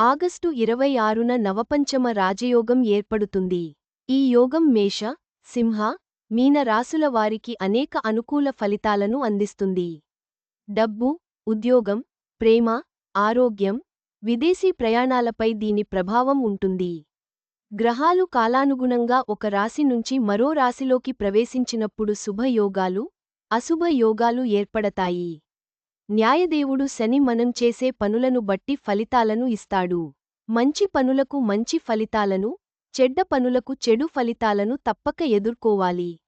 August ఇరవై ఆరున నవపంచమ రాజయోగం ఏర్పడుతుంది. ఈ యోగం మేష సింహ మీన రాసుల వారికి అనేక అనుకూల ఫలితాలను అందిస్తుంది. డబ్బు ఉద్యోగం ప్రేమ ఆరోగ్యం విదేశీ ప్రయాణాలపై దీని ప్రభావం ఉంటుంది. గ్రహాలు కాలానుగుణంగా ఒక రాశి నుంచి మరో రాశిలోకి ప్రవేశించినప్పుడు శుభయోగాలు అశుభ యోగాలు ఏర్పడతాయి. న్యాయదేవుడు శని మనం చేసే పనులను బట్టి ఫలితాలను ఇస్తాడు. మంచి పనులకు మంచి ఫలితాలను చెడ్డ పనులకు చెడు ఫలితాలను తప్పక ఎదుర్కోవాలి.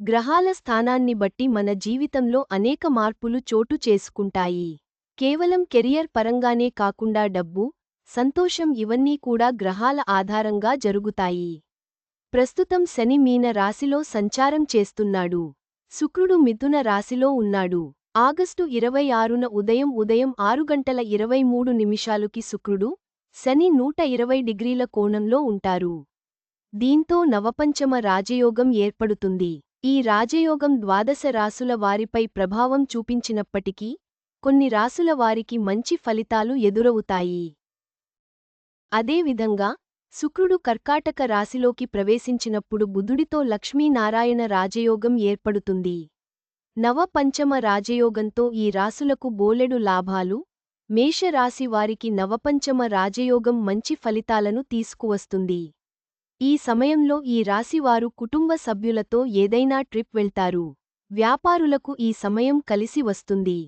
గ్రహాల స్థానాన్ని బట్టి మన జీవితంలో అనేక మార్పులు చోటు చేసుకుంటాయి. కేవలం కెరియర్ పరంగానే కాకుండా డబ్బు సంతోషం ఇవన్నీ కూడా గ్రహాల ఆధారంగా జరుగుతాయి. ప్రస్తుతం శని మీన రాశిలో సంచారం చేస్తున్నాడు. శుక్రుడు మిథున రాశిలో ఉన్నాడు. ఆగస్టు ఇరవై ఆరున ఉదయం ఉదయం ఆరు గంటల ఇరవై మూడు నిమిషాలుకి శుక్రుడు శని నూట ఇరవై డిగ్రీల కోణంలో ఉంటారు. దీంతో నవపంచమ రాజయోగం ఏర్పడుతుంది. ఈ రాజయోగం ద్వాదశ రాసుల వారిపై ప్రభావం చూపించినప్పటికీ కొన్ని రాసుల వారికి మంచి ఫలితాలు ఎదురవుతాయి. అదేవిధంగా శుక్రుడు కర్కాటక రాశిలోకి ప్రవేశించినప్పుడు బుధుడితో లక్ష్మీనారాయణ రాజయోగం ఏర్పడుతుంది. నవపంచమ రాజయోగంతో ఈ రాసులకు బోలెడు లాభాలు మేషరాశి వారికి నవపంచమ రాజయోగం మంచి ఫలితాలను తీసుకువస్తుంది. ఈ సమయంలో ఈ రాశివారు కుటుంబ సభ్యులతో ఏదైనా ట్రిప్ వెళ్తారు. వ్యాపారులకు ఈ సమయం కలిసి వస్తుంది.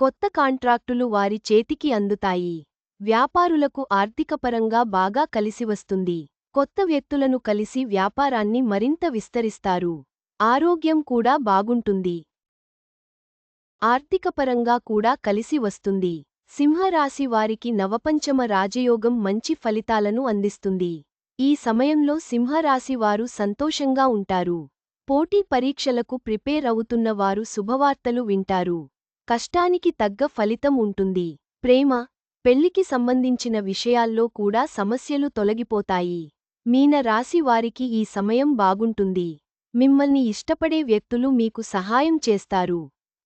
కొత్త కాంట్రాక్టులు వారి చేతికి అందుతాయి. వ్యాపారులకు ఆర్థికపరంగా బాగా కలిసివస్తుంది కొత్త వ్యక్తులను కలిసి వ్యాపారాన్ని మరింత విస్తరిస్తారు. ఆరోగ్యం కూడా బాగుంటుంది. ఆర్థికపరంగా కూడా కలిసి వస్తుంది. సింహరాశి వారికి నవపంచమ రాజయోగం మంచి ఫలితాలను అందిస్తుంది. ఈ సమయంలో సింహరాశివారు సంతోషంగా ఉంటారు. పోటీ పరీక్షలకు ప్రిపేర్ అవుతున్న వారు శుభవార్తలు వింటారు. కష్టానికి తగ్గ ఫలితం ఉంటుంది. ప్రేమ పెళ్ళికి సంబంధించిన విషయాల్లో కూడా సమస్యలు తొలగిపోతాయి. మీన రాశి వారికి ఈ సమయం బాగుంటుంది. మిమ్మల్ని ఇష్టపడే వ్యక్తులు మీకు సహాయం చేస్తారు.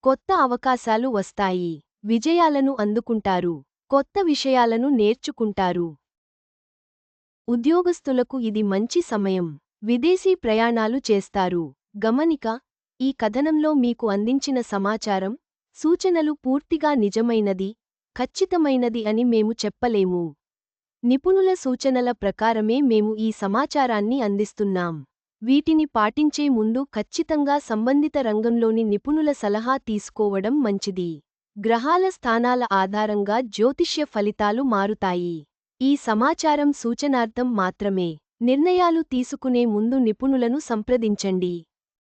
కొత్త అవకాశాలు వస్తాయి. విజయాలను అందుకుంటారు. కొత్త విషయాలను నేర్చుకుంటారు. ఉద్యోగస్తులకు ఇది మంచి సమయం. విదేశీ ప్రయాణాలు చేస్తారు. గమనిక ఈ కథనంలో మీకు అందించిన సమాచారం సూచనలు పూర్తిగా నిజమైనది ఖచ్చితమైనది అని మేము చెప్పలేము. నిపుణుల సూచనల ప్రకారమే మేము ఈ సమాచారాన్ని అందిస్తున్నాం. వీటిని పాటించే ముందు ఖచ్చితంగా సంబంధిత రంగంలోని నిపుణుల సలహా తీసుకోవడం మంచిది. గ్రహాల స్థానాల ఆధారంగా జ్యోతిష్య ఫలితాలు మారుతాయి. ఈ సమాచారం సూచనార్థం మాత్రమే. నిర్ణయాలు తీసుకునే ముందు నిపుణులను సంప్రదించండి.